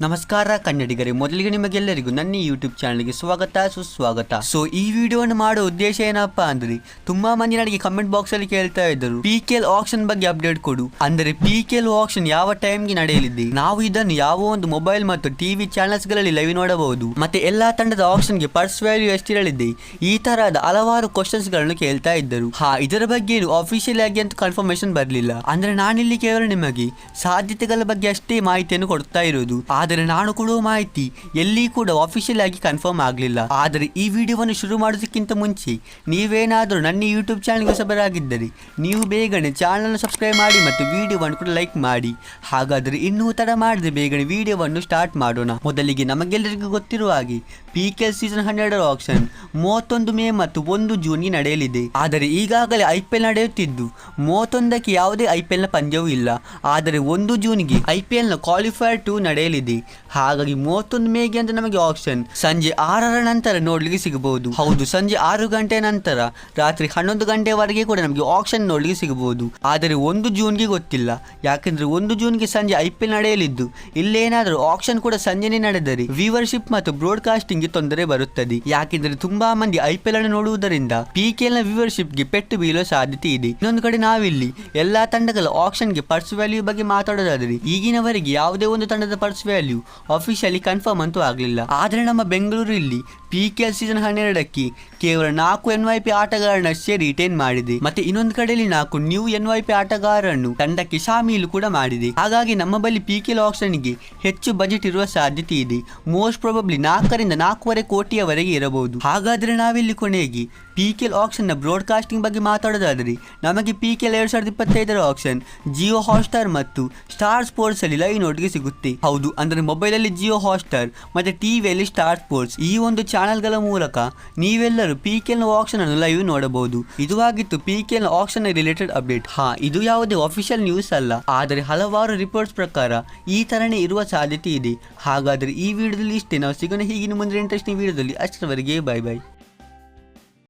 ನಮಸ್ಕಾರ ಕನ್ನಡಿಗರೇ, ಮೊದಲಿಗೆ ನಿಮಗೆಲ್ಲರಿಗೂ ನನ್ನ ಯೂಟ್ಯೂಬ್ ಚಾನಲ್ಗೆ ಸ್ವಾಗತ, ಸುಸ್ವಾಗತ. ಸೊ ಈ ವಿಡಿಯೋವನ್ನು ಮಾಡೋ ಉದ್ದೇಶ ಏನಪ್ಪ ಅಂದ್ರೆ, ತುಂಬಾ ಮಂದಿ ನನಗೆ ಕಮೆಂಟ್ ಬಾಕ್ಸ್ ಅಲ್ಲಿ ಕೇಳ್ತಾ ಇದ್ದರು ಪಿ ಕೆಲ್ ಆಕ್ಷನ್ ಬಗ್ಗೆ ಅಪ್ಡೇಟ್ ಕೊಡು. ಅಂದರೆ ಪಿ ಕೆಲ್ ಆಕ್ಷನ್ ಯಾವ ಟೈಮ್ಗೆ ನಡೆಯಲಿದೆ? ನಾವು ಇದನ್ನು ಯಾವ ಒಂದು ಮೊಬೈಲ್ ಮತ್ತು ಟಿವಿ ಚಾನೆಲ್ಸ್ಗಳಲ್ಲಿ ಲೈವ್ ನೋಡಬಹುದು? ಮತ್ತೆ ಎಲ್ಲಾ ತಂಡದ ಆಕ್ಷನ್ಗೆ ಪರ್ಸ್ ವ್ಯಾಲ್ಯೂ ಎಷ್ಟಿರಲಿದೆ? ಈ ತರಹದ ಹಲವಾರು ಕ್ವಶನ್ಸ್ಗಳನ್ನು ಕೇಳ್ತಾ ಇದ್ದರು. ಹಾ, ಇದರ ಬಗ್ಗೆ ಅಫಿಷಿಯಲ್ ಆಗಿ ಅಂತ ಕನ್ಫರ್ಮೇಶನ್ ಬರಲಿಲ್ಲ. ಅಂದ್ರೆ ನಾನಿಲ್ಲಿ ಕೇವಲ ನಿಮಗೆ ಸಾಧ್ಯತೆಗಳ ಬಗ್ಗೆ ಅಷ್ಟೇ ಮಾಹಿತಿಯನ್ನು ಕೊಡ್ತಾ ಇರೋದು. ಆದರೆ ನಾನು ಕೊಡುವ ಮಾಹಿತಿ ಎಲ್ಲಿ ಕೂಡ ಅಫಿಷಿಯಲ್ ಆಗಿ ಕನ್ಫರ್ಮ್ ಆಗಲಿಲ್ಲ. ಆದರೆ ಈ ವಿಡಿಯೋವನ್ನು ಶುರು ಮಾಡೋದಕ್ಕಿಂತ ಮುಂಚೆ ನೀವೇನಾದರೂ ನನ್ನ ಯೂಟ್ಯೂಬ್ ಚಾನಲ್ಗೆ ಹೊಸಬರಾಗಿದ್ದರೆ ನೀವು ಬೇಗನೆ ಚಾನಲ್ ಸಬ್ಸ್ಕ್ರೈಬ್ ಮಾಡಿ ಮತ್ತು ವಿಡಿಯೋವನ್ನು ಕೂಡ ಲೈಕ್ ಮಾಡಿ. ಹಾಗಾದರೆ ಇನ್ನೂ ತಡ ಮಾಡದೆ ಬೇಗನೆ ವಿಡಿಯೋವನ್ನು ಸ್ಟಾರ್ಟ್ ಮಾಡೋಣ. ಮೊದಲಿಗೆ ನಮಗೆಲ್ಲರಿಗೂ ಗೊತ್ತಿರುವ ಹಾಗೆ ಪಿ ಕೆ ಸೀಸನ್ ಹನ್ನೆರಡರ ಆಕ್ಷನ್ ಮೂವತ್ತೊಂದು ಮೇ ಮತ್ತು ಒಂದು ಜೂನ್ಗೆ ನಡೆಯಲಿದೆ. ಆದರೆ ಈಗಾಗಲೇ ಐ ಪಿ ಎಲ್ ನಡೆಯುತ್ತಿದ್ದು ಮೂವತ್ತೊಂದಕ್ಕೆ ಯಾವುದೇ ಐ ಪಿ ಎಲ್ನ ಪಂದ್ಯವೂ ಇಲ್ಲ. ಆದರೆ ಒಂದು ಜೂನ್ಗೆ ಐ ಪಿ ಎಲ್ನ ಕ್ವಾಲಿಫೈರ್ ಟೂ ನಡೆಯಲಿದೆ. ಹಾಗಾಗಿ ಮೂವತ್ತೊಂದು ಮೇಗೆ ಅಂತ ನಮಗೆ ಆಪ್ಷನ್ ಸಂಜೆ ಆರರ ನಂತರ ನೋಡ್ಲಿಕ್ಕೆ ಸಿಗಬಹುದು. ಹೌದು, ಸಂಜೆ ಆರು ಗಂಟೆ ನಂತರ, ರಾತ್ರಿ ಹನ್ನೊಂದು ಗಂಟೆವರೆಗೆ ಕೂಡ ನಮಗೆ ಆಪ್ಷನ್ ನೋಡ್ಲಿಕ್ಕೆ ಸಿಗಬಹುದು. ಆದರೆ ಒಂದು ಜೂನ್ಗೆ ಗೊತ್ತಿಲ್ಲ. ಯಾಕೆಂದ್ರೆ ಒಂದು ಜೂನ್ಗೆ ಸಂಜೆ ಐ ಪಿ ಎಲ್ ನಡೆಯಲಿದ್ದು. ಇಲ್ಲೇನಾದರೂ ಆಪ್ಷನ್ ಕೂಡ ಸಂಜೆನೇ ನಡೆದರೆ ವ್ಯೂವರ್ಶಿಪ್ ಮತ್ತು ಬ್ರಾಡ್ಕಾಸ್ಟಿಂಗ್ಗೆ ತೊಂದರೆ ಬರುತ್ತದೆ. ಯಾಕೆಂದ್ರೆ ತುಂಬಾ ಮಂದಿ ಐ ಅನ್ನು ನೋಡುವುದರಿಂದ ಪಿ ಕೆ ಎಲ್ನ ವ್ಯೂವರ್ಶಿಪ್ಗೆ ಪೆಟ್ಟು ಬೀಳುವ ಸಾಧ್ಯತೆ ಇದೆ. ಇನ್ನೊಂದು ಕಡೆ ನಾವಿಲ್ಲಿ ಎಲ್ಲಾ ತಂಡಗಳ ಆಪ್ಷನ್ಗೆ ಪರ್ಸ್ ವ್ಯಾಲ್ಯೂ ಬಗ್ಗೆ ಮಾತಾಡೋದಾದ್ರೆ, ಈಗಿನವರೆಗೆ ಯಾವುದೇ ಒಂದು ತಂಡದ ಪರ್ಸ್ ವ್ಯಾಲ್ಯೂ ಅಫಿಷಿಯಲಿ ಕನ್ಫರ್ಮ್ ಅಂತೂ ಆಗಲಿಲ್ಲ. ಆದರೆ ನಮ್ಮ ಬೆಂಗಳೂರು ಇಲ್ಲಿ ಪಿ ಕೆ ಎಲ್ ಸೀಸನ್ ಹನ್ನೆರಡಕ್ಕೆ ಕೇವಲ ನಾಲ್ಕು ಎನ್ ವೈ ಪಿ ಆಟಗಾರನಷ್ಟೇ ರಿಟೈನ್ ಮಾಡಿದೆ. ಮತ್ತೆ ಇನ್ನೊಂದು ಕಡೆಯಲ್ಲಿ ನಾಲ್ಕು ನ್ಯೂ ಎನ್ ವೈ ಪಿ ಆಟಗಾರರನ್ನು ತಂಡಕ್ಕೆ ಶಾಮೀಲು ಕೂಡ ಮಾಡಿದೆ. ಹಾಗಾಗಿ ನಮ್ಮ ಬಳಿ ಪಿ ಕೆ ಎಲ್ ಆಪ್ಷನ್ಗೆ ಹೆಚ್ಚು ಬಜೆಟ್ ಇರುವ ಸಾಧ್ಯತೆ ಇದೆ. ಮೋಸ್ಟ್ ಪ್ರಾಬಬ್ಲಿ ನಾಲ್ಕರಿಂದ ನಾಲ್ಕೂವರೆ ಕೋಟಿಯವರೆಗೆ ಇರಬಹುದು. ಹಾಗಾದ್ರೆ ನಾವಿಲ್ಲಿ ಕೊನೆಗೆ ಪಿ ಕೆ ಎಲ್ ಆಕ್ಷನ್ನ ಬ್ರಾಡ್ಕಾಸ್ಟಿಂಗ್ ಬಗ್ಗೆ ಮಾತಾಡೋದಾದರೆ, ನಮಗೆ ಪಿ ಕೆ ಎಲ್ ಎರಡು ಸಾವಿರದ ಇಪ್ಪತ್ತೈದರ ಆಕ್ಷನ್ ಜಿಯೋ ಹಾಟ್ಸ್ಟಾರ್ ಮತ್ತು ಸ್ಟಾರ್ ಸ್ಪೋರ್ಟ್ಸಲ್ಲಿ ಲೈವ್ ನೋಟ್ಗೆ ಸಿಗುತ್ತೆ. ಹೌದು, ಅಂದ್ರೆ ಮೊಬೈಲಲ್ಲಿ ಜಿಯೋ ಹಾಟ್ಸ್ಟಾರ್ ಮತ್ತೆ ಟಿವಿಯಲ್ಲಿ ಸ್ಟಾರ್ ಸ್ಪೋರ್ಟ್ಸ್ ಈ ಒಂದು ಚಾನೆಲ್ಗಳ ಮೂಲಕ ನೀವೆಲ್ಲರೂ ಪಿ ಆಕ್ಷನ್ ಅನ್ನು ಲೈವ್ ನೋಡಬಹುದು. ಇದು ಆಗಿತ್ತು ಪಿ ಆಕ್ಷನ್ ರಿಲೇಟೆಡ್ ಅಪ್ಡೇಟ್ ಹಾ, ಇದು ಯಾವುದೇ ಅಫಿಷಿಯಲ್ ನ್ಯೂಸ್ ಅಲ್ಲ, ಆದರೆ ಹಲವಾರು ರಿಪೋರ್ಟ್ಸ್ ಪ್ರಕಾರ ಈ ತರನೇ ಇರುವ ಸಾಧ್ಯತೆ ಇದೆ. ಹಾಗಾದರೆ ಈ ವಿಡಿಯೋದಲ್ಲಿ ಇಷ್ಟೇ. ನಾವು ಸಿಗೋಣ ಹೀಗಿನ ಮುಂದಿನ ಇಂಟ್ರೆಸ್ಟಿಂಗ್ ವಿಡಿಯೋದಲ್ಲಿ ಅಷ್ಟರವರೆಗೆ ಬೈ ಬೈ